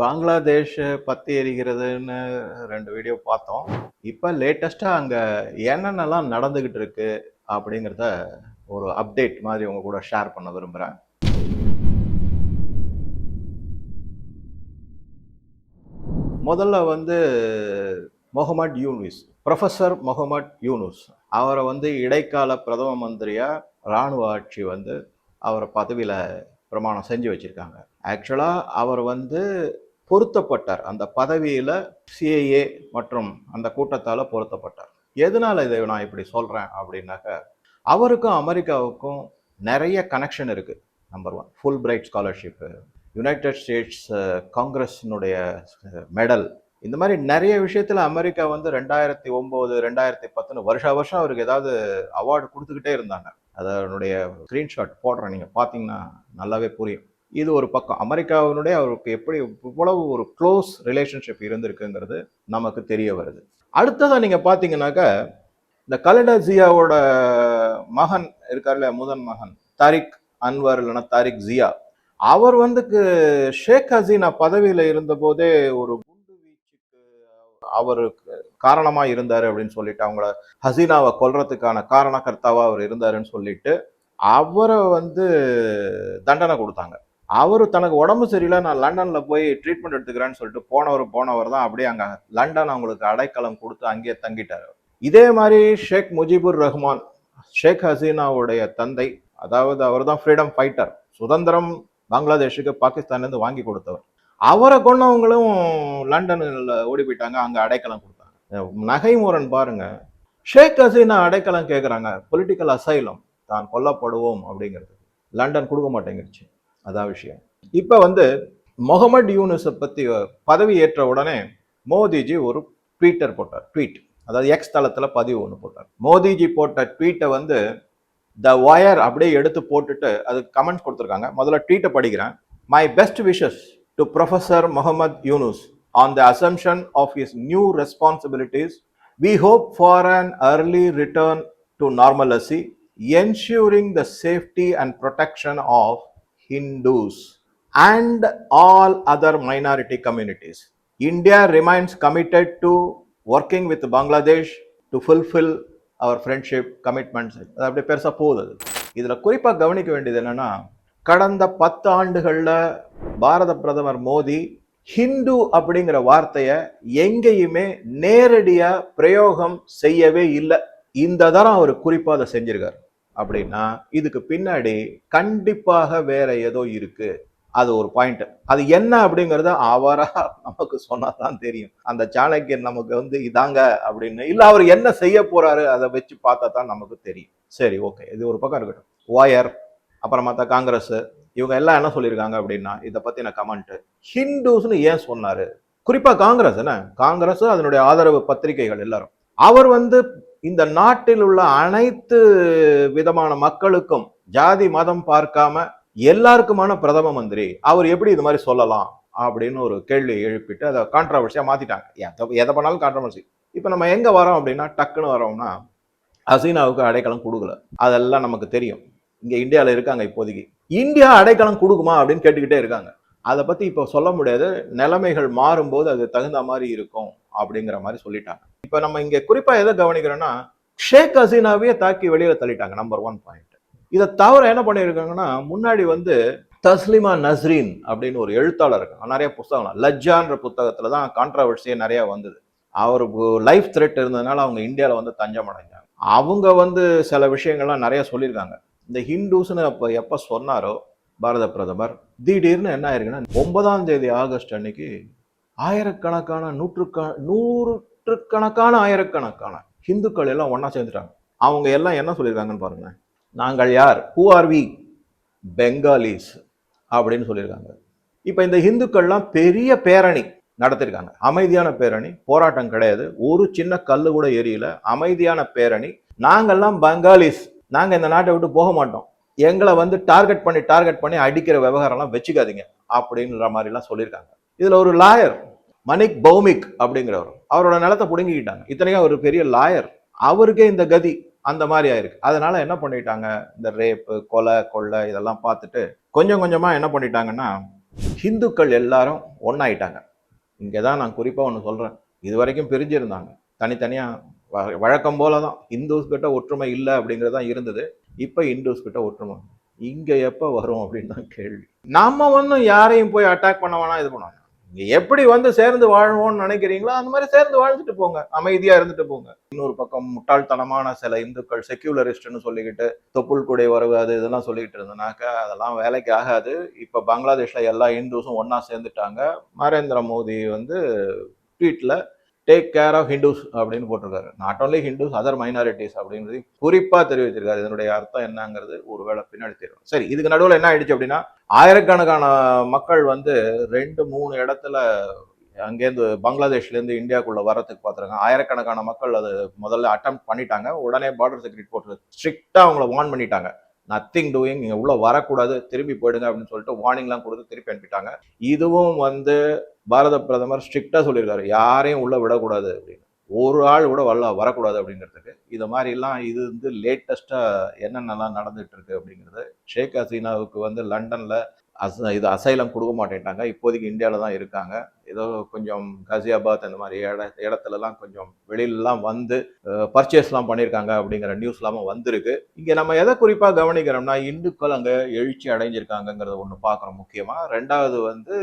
பங்களாதேஷ் பற்றி எரிகிறதுன்னு ரெண்டு வீடியோ பார்த்தோம். இப்போ லேட்டஸ்ட்டாக அங்கே என்னென்னலாம் நடந்துக்கிட்டு இருக்கு அப்படிங்கிறத ஒரு அப்டேட் மாதிரி உங்கள் கூட ஷேர் பண்ண விரும்புகிறேன் முதல்ல வந்து Mohamad Yunus professor Mohamad Yunus. அவரை வந்து இடைக்கால பிரதம மந்திரியாக ராணுவ ஆட்சி வந்து அவரை பதவியில் பிரமாணம் செஞ்சு வச்சுருக்காங்க. ஆக்சுவலாக அவர் வந்து பொருத்தப்பட்டார். அந்த பதவியில் சிஏஏ மற்றும் அந்த கூட்டத்தால் பொருத்தப்பட்டார். எதனால் இதை நான் இப்படி சொல்கிறேன் அப்படின்னாக்க அவருக்கும் அமெரிக்காவுக்கும் நிறைய கனெக்ஷன் இருக்குது number one Fulbright scholarship United States காங்கிரஸினுடைய medal இந்த மாதிரி நிறைய விஷயத்தில் அமெரிக்கா வந்து ரெண்டாயிரத்தி ஒம்பது ரெண்டாயிரத்தி பத்துன்னு வருஷா வருஷம் அவருக்கு ஏதாவது அவார்டு கொடுத்துக்கிட்டே இருந்தாங்க. அதனுடைய ஸ்க்ரீன்ஷாட் போடுறேன். நீங்கள் பார்த்தீங்கன்னா நல்லாவே புரியும். இது ஒரு பக்கம். அமெரிக்காவினுடைய அவருக்கு எப்படி இவ்வளவு ஒரு க்ளோஸ் ரிலேஷன்ஷிப் இருந்திருக்குங்கிறது நமக்கு தெரிய வருது. அடுத்ததாக நீங்கள் பார்த்தீங்கன்னாக்க இந்த கலடா ஜியாவோட மகன் இருக்கார்ல முதன் மகன் தாரிக் அன்வர் இல்லைன்னா தாரிக் ஜியா. அவர் வந்து ஷேக் ஹசீனா பதவியில் இருந்தபோதே ஒரு குண்டு வீச்சுக்கு அவருக்கு காரணமாக இருந்தார் அப்படின்னு சொல்லிட்டு அவங்கள ஹசீனாவை கொல்றதுக்கான காரணகர்த்தாவாக அவர் இருந்தாருன்னு சொல்லிட்டு அவரை வந்து தண்டனை கொடுத்தாங்க. அவர் தனக்கு உடம்பு சரியில்லை நான் லண்டனில் போய் ட்ரீட்மெண்ட் எடுத்துக்கிறேன்னு சொல்லிட்டு போனவர் போனவர் தான் அப்படியே அங்கே லண்டன் அவங்களுக்கு அடைக்கலம் கொடுத்து அங்கேயே தங்கிட்டார். இதே மாதிரி ஷேக் முஜிபுர் ரஹ்மான் ஷேக் ஹசீனாவுடைய தந்தை அதாவது அவர் தான் ஃப்ரீடம் ஃபைட்டர் சுதந்திரம் பங்களாதேஷுக்கு பாகிஸ்தான்லேருந்து வாங்கி கொடுத்தவர். அவரை கொண்டவங்களும் லண்டனில் ஓடி போயிட்டாங்க அங்கே அடைக்கலம் கொடுத்தாங்க. நகைமுரன் பாருங்க ஷேக் ஹசீனா அடைக்கலம் கேட்குறாங்க பொலிட்டிக்கல் அசைலம் தான் கொல்லப்படுவோம் அப்படிங்கிறது. லண்டன் கொடுக்க மாட்டேங்கிருச்சு. அதான் விஷயம். இப்போ வந்து முகமது யூனுஸை பற்றி பதவி ஏற்ற உடனே மோதிஜி ஒரு ட்வீட்டர் போட்டார். ட்வீட். அதாவது எக்ஸ் தளத்தில் பதிவு ஒன்று போட்டார். மோதிஜி போட்ட ட்வீட்டை வந்து த ஒயர் அப்படியே எடுத்து போட்டுட்டு அது கமெண்ட்ஸ் கொடுத்துருக்காங்க. முதல்ல ட்வீட்டை படிக்கிறேன். My best wishes to professor Muhammad Yunus on the assumption of his new responsibilities we hope for an early return to normalcy ensuring the safety and protection of hindus and all other minority communities. India remains committed to working with bangladesh to fulfill அவர் friendship commitments அது அப்படியே பெருசாக போகுது அது. குறிப்பாக கவனிக்க வேண்டியது என்னென்னா கடந்த பத்து ஆண்டுகளில் பாரத பிரதமர் மோடி ஹிந்து அப்படிங்கிற வார்த்தையை எங்கேயுமே நேரடியாக பிரயோகம் செய்யவே இல்லை. இந்த தரம் அவர் குறிப்பாக அதை செஞ்சிருக்காரு. அப்படின்னா இதுக்கு பின்னாடி கண்டிப்பாக வேற ஏதோ இருக்கு. அது ஒரு பாயிண்ட் அது என்ன அப்படிங்கறத அவரா நமக்கு சொன்னாதான் தெரியும். அந்த சாணக்கியன் நமக்கு வந்து இதாங்க அப்படின்னு. இல்ல அவர் என்ன செய்ய போறாரு அதை வச்சு பார்த்தா தான் நமக்கு தெரியும். சரி ஓகே இது ஒரு பக்கம் இருக்கட்டும். ஒயர் அப்புறம் மற்ற காங்கிரஸ் இவங்க எல்லாம் என்ன சொல்லியிருக்காங்க அப்படின்னா இதை பத்தின கமெண்ட் ஹிந்துஸ்னு ஏன் சொன்னாரு? குறிப்பா காங்கிரஸ் என்ன? காங்கிரஸ் அதனுடைய ஆதரவு பத்திரிகைகள் எல்லாரும். அவர் வந்து இந்த நாட்டில் உள்ள அனைத்து விதமான மக்களுக்கும் ஜாதி மதம் பார்க்காம எல்லாருக்குமான பிரதம மந்திரி அவர் எப்படி இது மாதிரி சொல்லலாம் அப்படின்னு ஒரு கேள்வி எழுப்பிட்டு அதை கான்ட்ரவர்சியாக மாற்றிட்டாங்க எதை- எதை பண்ணாலும் கான்ட்ரவர்சி இப்போ நம்ம எங்கே வரோம் அப்படின்னா டக்குன்னு வரோம்னா ஹசீனாவுக்கு அடைக்கலம் கொடுக்கல. அதெல்லாம் நமக்கு தெரியும். இங்கே இந்தியாவில் இருக்காங்க இப்போதைக்கு. இந்தியா அடைக்கலம் கொடுக்குமா அப்படின்னு கேட்டுக்கிட்டே இருக்காங்க. அதை பற்றி இப்போ சொல்ல முடியாது. நிலைமைகள் மாறும்போது அது தகுந்த மாதிரி இருக்கும் அப்படிங்கிற மாதிரி சொல்லிட்டாங்க. இப்போ நம்ம இங்க குறிப்பா எதை கவனிக்கிறோம்னா ஷேக் ஹசீனாவே தாக்கி வெளியில தள்ளிட்டாங்க நம்பர் ஒன் பாயிண்ட் இதை தவிர என்ன பண்ணியிருக்காங்கன்னா முன்னாடி வந்து தஸ்லிமா நஸ்ரீன் அப்படின்னு ஒரு எழுத்தாளர் இருக்காங்க. நிறைய புத்தகம் லஜ்ஜான்ற புத்தகத்துல தான் கான்ட்ரவர்சியே நிறைய வந்தது. அவர் லைஃப் த்ரெட் இருந்ததுனால அவங்க இந்தியாவில் வந்து தஞ்சம் அடைஞ்சாங்க. அவங்க வந்து சில விஷயங்கள்லாம் நிறைய சொல்லியிருக்காங்க. இந்த ஹிந்துஸ்னு அப்போ எப்போ சொன்னாரோ பாரத பிரதமர் திடீர்னு என்ன ஆயிருக்குன்னா ஒன்பதாம் தேதி ஆகஸ்ட் அன்னைக்கு ஆயிரக்கணக்கான நூற்றுக்க நூற்றுக்கணக்கான ஆயிரக்கணக்கான ஹிந்துக்கள் எல்லாம் ஒன்றா சேர்ந்துட்டாங்க. அவங்க எல்லாம் என்ன சொல்லியிருக்காங்கன்னு பாருங்கள் நாங்கள் யார்? ஹூ ஆர் வி பெங்காலிஸ் அப்படின்னு சொல்லியிருக்காங்க. இப்போ இந்த ஹிந்துக்கள்லாம் பெரிய பேரணி நடத்திருக்காங்க. அமைதியான பேரணி போராட்டம் கிடையாது. ஒரு சின்ன கல்லு கூட எரியல. அமைதியான பேரணி. நாங்கெல்லாம் பெங்காலிஸ் நாங்கள் இந்த நாட்டை விட்டு போக மாட்டோம். எங்களை வந்து டார்கெட் பண்ணி டார்கெட் பண்ணி அடிக்கிற விவகாரம்லாம் வச்சுக்காதீங்க அப்படின்ற மாதிரிலாம் சொல்லியிருக்காங்க. இதில் ஒரு லாயர் மணிக் பௌமிக் அப்படிங்கிறவர். அவரோட நிலத்தை பிடுங்கிக்கிட்டாங்க. இத்தனைக்கும் அவர் பெரிய லாயர் அவருக்கே இந்த கதி அந்த மாதிரி ஆயிருக்கு. அதனால என்ன பண்ணிட்டாங்க? இந்த ரேப்பு கொலை கொள்ளை இதெல்லாம் பார்த்துட்டு கொஞ்சம் கொஞ்சமாக என்ன பண்ணிட்டாங்கன்னா ஹிந்துக்கள் எல்லாரும் ஒன்றாயிட்டாங்க இங்கே தான் நான் குறிப்பாக ஒன்று சொல்கிறேன் இது வரைக்கும் பிரிஞ்சிருந்தாங்க. தனித்தனியாக வழக்கம் போல தான் இந்துஸ் கிட்ட ஒற்றுமை இல்லை அப்படிங்கிறது தான் இருந்தது. இப்போ இந்துஸ் கிட்ட ஒற்றுமை. இங்கே எப்போ வரும் அப்படின்னு தான் கேள்வி. நம்ம ஒன்றும் யாரையும் போய் அட்டாக் பண்ண வேணாம் இது பண்ணுவாங்க எப்படி வந்து சேர்ந்து வாழ்வோன்னு நினைக்கிறீங்களோ அந்த மாதிரி சேர்ந்து வாழ்ந்துட்டு போங்க. அமைதியா இருந்துட்டு போங்க. இன்னொரு பக்கம் முட்டாள்தனமான சில இந்துக்கள் செக்யூலரிஸ்ட்னு சொல்லிக்கிட்டு தொப்புள் கூடை வரவு அது இதெல்லாம் சொல்லிக்கிட்டு இருந்தனாக்கா அதெல்லாம் வேலைக்கு ஆகாது. இப்ப பங்களாதேஷ்ல எல்லா இந்துஸும் ஒன்றா சேர்ந்துட்டாங்க. நரேந்திர மோடி வந்து ட்வீட்ல டேக் கேர் ஆஃப் ஹிந்துஸ் அப்படின்னு போட்டிருக்காரு. Not only Hindus other minorities அப்படின்றது குறிப்பாக தெரிவித்திருக்காரு. இதனுடைய அர்த்தம் என்னங்கிறது ஒரு வேளை பின்னாடி தெரியும். சரி இதுக்கு நடுவில் என்ன ஆயிடுச்சு அப்படின்னா ஆயிரக்கணக்கான மக்கள் வந்து ரெண்டு மூணு இடத்துல அங்கேருந்து பங்களாதேஷ்லேருந்து இந்தியாக்குள்ள வரத்துக்கு பார்த்துருக்காங்க. ஆயிரக்கணக்கான மக்கள் அது முதல்ல அட்டம் பண்ணிட்டாங்க. உடனே பார்டர் செக்யூரிட்டி போட்டு ஸ்ட்ரிக்டாக அவங்கள வார்ன் பண்ணிட்டாங்க. நத்திங் டூயிங் நீங்கள் உள்ளே வரக்கூடாது திரும்பி போயிடுங்க அப்படின்னு சொல்லிட்டு வார்னிங்லாம் கொடுத்து திருப்பி அனுப்பிட்டாங்க. இதுவும் வந்து பாரத பிரதமர் ஸ்ட்ரிக்டாக சொல்லியிருக்காரு. யாரையும் உள்ளே விடக்கூடாது அப்படின்னு. ஒரு ஆள் கூட வரல வரக்கூடாது அப்படிங்கிறதுக்கு. இது மாதிரிலாம் இது வந்து லேட்டஸ்ட்டாக என்னென்னலாம் நடந்துகிட்டு இருக்கு அப்படிங்கிறது ஷேக் ஹசீனாவுக்கு வந்து லண்டனில் அஸ் இது அசைலம் கொடுக்க மாட்டேன்ட்டாங்க. இப்போதைக்கு இந்தியாவில் தான் இருக்காங்க. ஏதோ கொஞ்சம் காசியாபாத் அந்த மாதிரி இட இடத்துலலாம் கொஞ்சம் வெளியிலலாம் வந்து பர்ச்சேஸ்லாம் பண்ணியிருக்காங்க அப்படிங்கிற நியூஸ்லாமும் வந்திருக்கு. இங்கே நம்ம எதை குறிப்பாக கவனிக்கிறோம்னா இந்துக்கள் அங்கே எழுச்சி அடைஞ்சிருக்காங்கங்கிறத ஒன்று பார்க்குறோம் முக்கியமாக ரெண்டாவது வந்து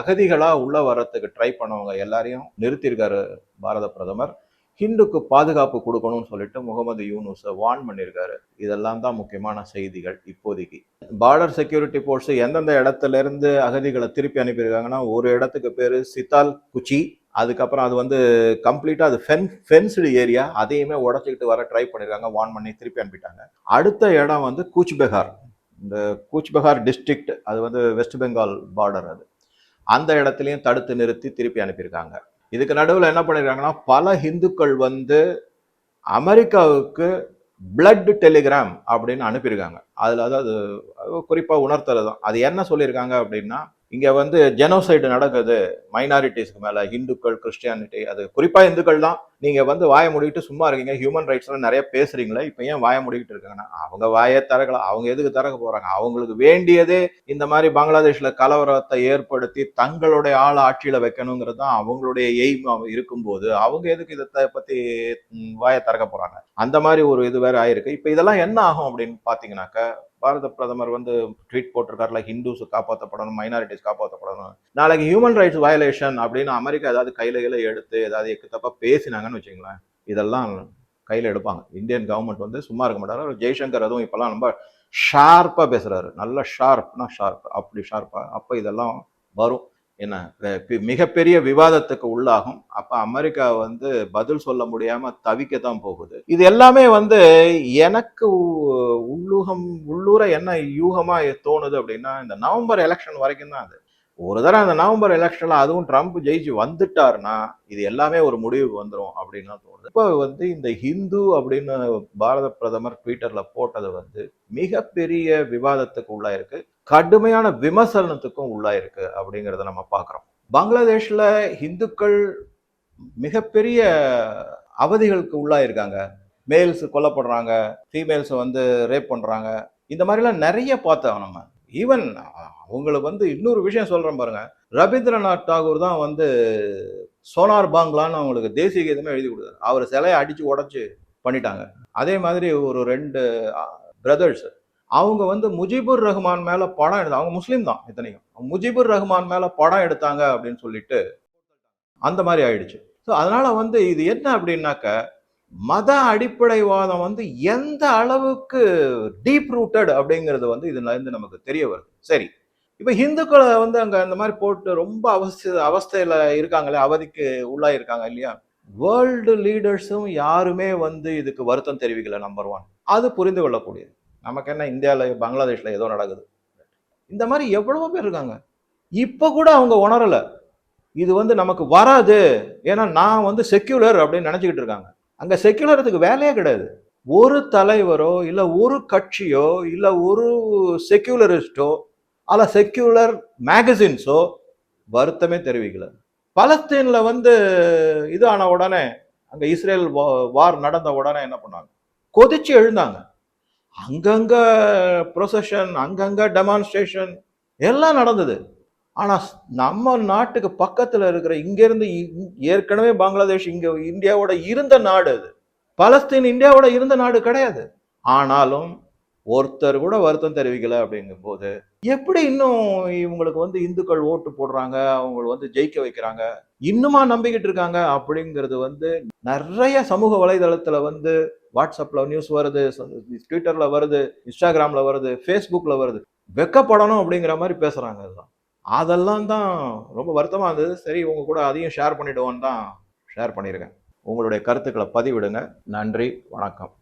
அகதிகளாக உள்ளே வர்றதுக்கு ட்ரை பண்ணவங்க எல்லாரையும் நிறுத்தியிருக்காரு பாரத பிரதமர். ஹிந்துக்கு பாதுகாப்பு கொடுக்கணும்னு சொல்லிட்டு முகமது யூனுஸை வார்ன் பண்ணியிருக்காரு. இதெல்லாம் தான் முக்கியமான செய்திகள் இப்போதைக்கு. பார்டர் செக்யூரிட்டி ஃபோர்ஸ் எந்தெந்த இடத்துல இருந்து அகதிகளை திருப்பி அனுப்பியிருக்காங்கன்னா ஒரு இடத்துக்கு பேர் சித்தால் குச்சி அதுக்கப்புறம் அது வந்து கம்ப்ளீட்டாக அது ஃபென் ஃபென்ஸ்டு ஏரியா அதையுமே உடச்சிக்கிட்டு வர ட்ரை பண்ணியிருக்காங்க வார்ன் பண்ணி திருப்பி அனுப்பிட்டாங்க. அடுத்த இடம் வந்து கூச்பெஹார் இந்த கூச்பெஹார் டிஸ்ட்ரிக்ட் அது வந்து வெஸ்ட் பெங்கால் பார்டர் அது. அந்த இடத்துலையும் தடுத்து நிறுத்தி திருப்பி அனுப்பியிருக்காங்க. இதுக்கு நடுவில் என்ன பண்ணியிருக்காங்கன்னா பல இந்துக்கள் வந்து அமெரிக்காவுக்கு பிளட் டெலிகிராம் அப்படின்னு அனுப்பியிருக்காங்க. அதில் அதாவது குறிப்பாக உணர்த்துறது தான். அது என்ன சொல்லியிருக்காங்க அப்படின்னா இங்கே வந்து ஜெனோசைடு நடக்குது. மைனாரிட்டிஸ்க்கு மேலே இந்துக்கள் கிறிஸ்டியானிட்டி அது குறிப்பாக இந்துக்கள் தான். நீங்கள் வந்து வாய முடிக்கிட்டு சும்மா இருக்கீங்க. ஹியூமன் ரைட்ஸ்லாம் நிறைய பேசுகிறீங்களே இப்போ ஏன் வாய முடிக்கிட்டு இருக்காங்கன்னா அவங்க வாயே திறக்கலாம். அவங்க எதுக்கு திறக்க போகிறாங்க அவங்களுக்கு வேண்டியதே இந்த மாதிரி பங்களாதேஷில் கலவரத்தை ஏற்படுத்தி தங்களுடைய ஆள் ஆட்சியில் வைக்கணுங்கிறது தான் அவங்களுடைய எய்ம் இருக்கும்போது அவங்க எதுக்கு இதை பற்றி வாயை திறக்க போகிறாங்க அந்த மாதிரி ஒரு இது வேறு ஆயிருக்கு. இப்போ இதெல்லாம் என்ன ஆகும் அப்படின்னு பார்த்தீங்கன்னாக்கா பாரத பிரதமர் வந்து ட்வீட் போட்டிருக்காருல ஹிந்துஸ் காப்பாற்றப்படணும் மைனாரிட்டிஸ் காப்பாற்றப்படணும் நாளைக்கு ஹியூமன் ரைட்ஸ் வயலேஷன் அப்படின்னு அமெரிக்கா ஏதாவது கையில கையில எடுத்து ஏதாவது எக்கு தப்பாக பேசினாங்கன்னு வச்சுங்களேன் இதெல்லாம் கையில் எடுப்பாங்க. இந்தியன் கவர்மெண்ட் வந்து சும்மா இருக்க மாட்டாங்க ஜெய்சங்கர் அதுவும் இப்போல்லாம் ரொம்ப ஷார்ப்பாக பேசுகிறாரு நல்ல ஷார்ப்னா ஷார்ப் அப்படி ஷார்ப்பாக அப்போ இதெல்லாம் வரும். என்ன மிகப்பெரிய விவாதத்துக்கு உள்ளாகும். அப்ப அமெரிக்கா வந்து பதில் சொல்ல முடியாம தவிக்க தான் போகுது. இது எல்லாமே வந்து எனக்கு உள்ளூகம் உள்ளூர என்ன யூகமா தோணுது அப்படின்னா இந்த நவம்பர் எலெக்ஷன் வரைக்கும் தான் அது. ஒரு தடவை அந்த நவம்பர் எலெக்ஷன்ல அதுவும் ட்ரம்ப் ஜெயிச்சு வந்துட்டாருன்னா இது எல்லாமே ஒரு முடிவுக்கு வந்துடும் அப்படின்னு தோணுது. இப்போ வந்து இந்த ஹிந்து அப்படின்னு பாரத பிரதமர் ட்விட்டர்ல போட்டது வந்து மிகப்பெரிய விவாதத்துக்கு உள்ளாயிருக்கு. கடுமையான விமர்சனத்துக்கும் உள்ளாயிருக்கு அப்படிங்கிறத நம்ம பார்க்குறோம். பங்களாதேஷில் இந்துக்கள் மிகப்பெரிய அவதிகளுக்கு உள்ளாயிருக்காங்க மேல்ஸ் கொல்லப்படுறாங்க ஃபீமேல்ஸை வந்து ரேப் பண்ணுறாங்க இந்த மாதிரிலாம் நிறைய பார்த்தோம் நம்ம. ஈவன் அவங்களுக்கு வந்து இன்னொரு விஷயம் சொல்கிறேன் பாருங்கள் ரவீந்திரநாத் டாகூர் தான் வந்து சோனார் பாங்லான்னு அவங்களுக்கு தேசிய கீதமே எழுதி கொடுத்தாரு. அவர் சிலையை அடித்து உடச்சி பண்ணிட்டாங்க. அதே மாதிரி ஒரு ரெண்டு பிரதர்ஸ் அவங்க வந்து முஜிபுர் ரஹ்மான் மேலே படம் எடுத்தாங்க அவங்க முஸ்லீம் தான் இத்தனைக்கும் முஜிபுர் ரஹ்மான் மேலே படம் எடுத்தாங்க அப்படின்னு சொல்லிட்டு அந்த மாதிரி ஆயிடுச்சு. ஸோ அதனால வந்து இது என்ன அப்படின்னாக்க மத அடிப்படைவாதம் வந்து எந்த அளவுக்கு டீப் ரூட்டட் அப்படிங்கிறது வந்து இதுல இருந்து நமக்கு தெரிய வருது. சரி. இப்போ இந்துக்களை வந்து அங்கே அந்த மாதிரி போட்டு ரொம்ப அவஸ்த அவஸ்தையில் இருக்காங்களே அவதிக்கு உள்ளாயிருக்காங்க இல்லையா? வேர்ல்டு லீடர்ஸும் யாருமே வந்து இதுக்கு வருத்தம் தெரிவிக்கல நம்பர் ஒன் அது புரிந்து கொள்ளக்கூடியது. நமக்கு என்ன இந்தியாவில் பங்களாதேஷில் ஏதோ நடக்குது. இந்த மாதிரி எவ்வளவோ பேர் இருக்காங்க. இப்போ கூட அவங்க உணரல. இது வந்து நமக்கு வராது. ஏன்னா நான் வந்து செக்யூலர் அப்படின்னு நினச்சிக்கிட்டு இருக்காங்க. அங்கே செக்யுலரத்துக்கு வேலையே கிடையாது. ஒரு தலைவரோ இல்லை ஒரு கட்சியோ இல்லை ஒரு செக்யூலரிஸ்டோ அல்ல செக்யூலர் மேகசின்ஸோ வருத்தமே தெரிவிக்கல. பலஸ்தீனில் வந்து இது ஆன உடனே அங்கே இஸ்ரேல் வார் நடந்த உடனே என்ன பண்ணாங்க? கொதிச்சு எழுந்தாங்க. அங்கங்க ப்ரொசஷன் அங்கங்க டெமான்ஸ்ட்ரேஷன் எல்லாம் நடந்தது. ஆனால் நம்ம நாட்டுக்கு பக்கத்தில் இருக்கிற இங்கேருந்து ஏற்கனவே பங்களாதேஷ் இங்கே இந்தியாவோட இருந்த நாடு அது. பலஸ்தீன் இந்தியாவோட இருந்த நாடு கிடையாது. ஆனாலும் ஒருத்தர் கூட வருத்தம் தெரிவிக்கல அப்படிங்கும் போது எப்படி இன்னும் இவங்களுக்கு வந்து இந்துக்கள் ஓட்டு போடுறாங்க அவங்க வந்து ஜெயிக்க வைக்கிறாங்க இன்னுமா நம்பிக்கிட்டு இருக்காங்க அப்படிங்கிறது வந்து நிறைய சமூக வலைதளத்துல வந்து வாட்ஸ்அப்ல நியூஸ் வருது ட்விட்டர்ல வருது இன்ஸ்டாகிராம்ல வருது ஃபேஸ்புக்ல வருது. வெக்கப்படணும் அப்படிங்கிற மாதிரி பேசுறாங்க அதெல்லாம் அதெல்லாம் தான் ரொம்ப வருத்தமா இருந்தது. சரி உங்க கூட அதையும் ஷேர் பண்ணிடுவோன்னு தான் ஷேர் பண்ணியிருக்கேன். உங்களுடைய கருத்துக்களை பதிவிடுங்க. நன்றி வணக்கம்.